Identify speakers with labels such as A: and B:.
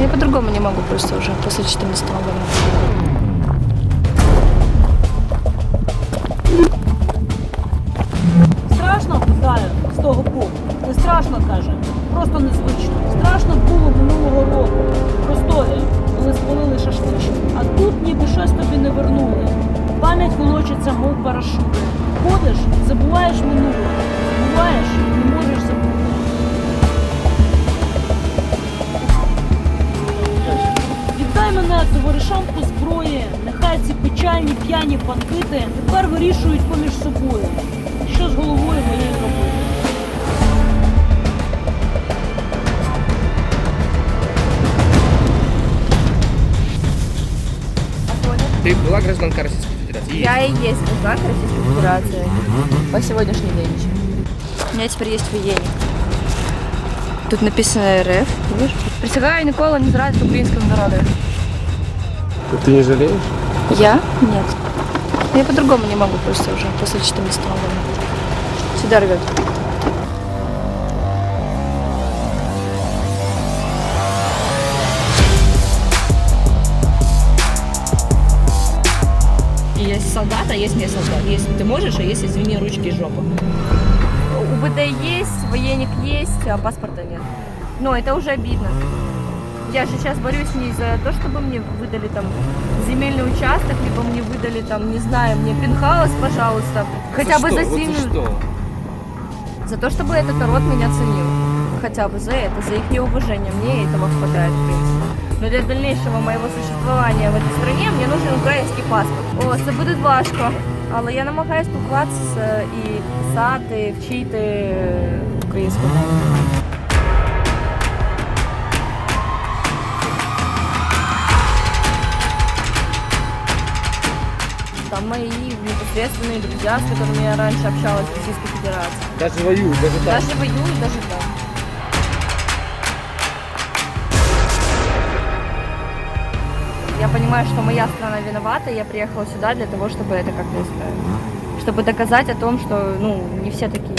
A: Я по-другому не могу просто уже после 14 года.
B: Страшно питаю з того боку. Не страшно каже, просто незвично. Страшно було минулого року в Ростові, коли спалили шашличку. А тут ніби щось тобі не вернули. Пам'ять волочиться, мов парашути. Ходиш, забуваєш минуле, печальні п'яні бандити тепер вирішують поміж собою, що з головою моєю робити.
C: Ты была гражданка Российской Федерации?
A: Я и есть гражданка Российской Федерации. По сегодняшний день еще. У меня теперь есть военник. Тут написано РФ, видишь? Присягаю ніколи не зрадити українському народу.
D: Ты не жалеешь?
A: Я? Нет. Я по-другому не могу просто уже после 14 года. Сюда рвет.
E: Есть солдат, а есть не солдат. Есть ты можешь, а есть, извини, ручки и жопа.
A: УБД есть, военник есть, а паспорта нет. Но это уже обидно. Я же сейчас борюсь не за то, чтобы мне выдали там земельный участок, либо мне выдали там, не знаю, мне пентхаус, пожалуйста. Хотя бы за
C: что? Вот
A: сильную...
C: за что?
A: За то, чтобы этот народ меня ценил. Хотя бы за это, за их неуважение. Мне этого хватает, в принципе. Но для дальнейшего моего существования в этой стране мне нужен український паспорт. О, це буде важко. Але я намагаюся спілкуватися і писати, вчити українську мову. Там мои непосредственные друзья, с которыми я раньше общалась в Российской Федерации.
C: Даже воюют, даже так.
A: Даже воюют, даже там. Я понимаю, что моя страна виновата, я приехала сюда для того, чтобы это как-то исправить. Чтобы доказать о том, что, ну, не все такие.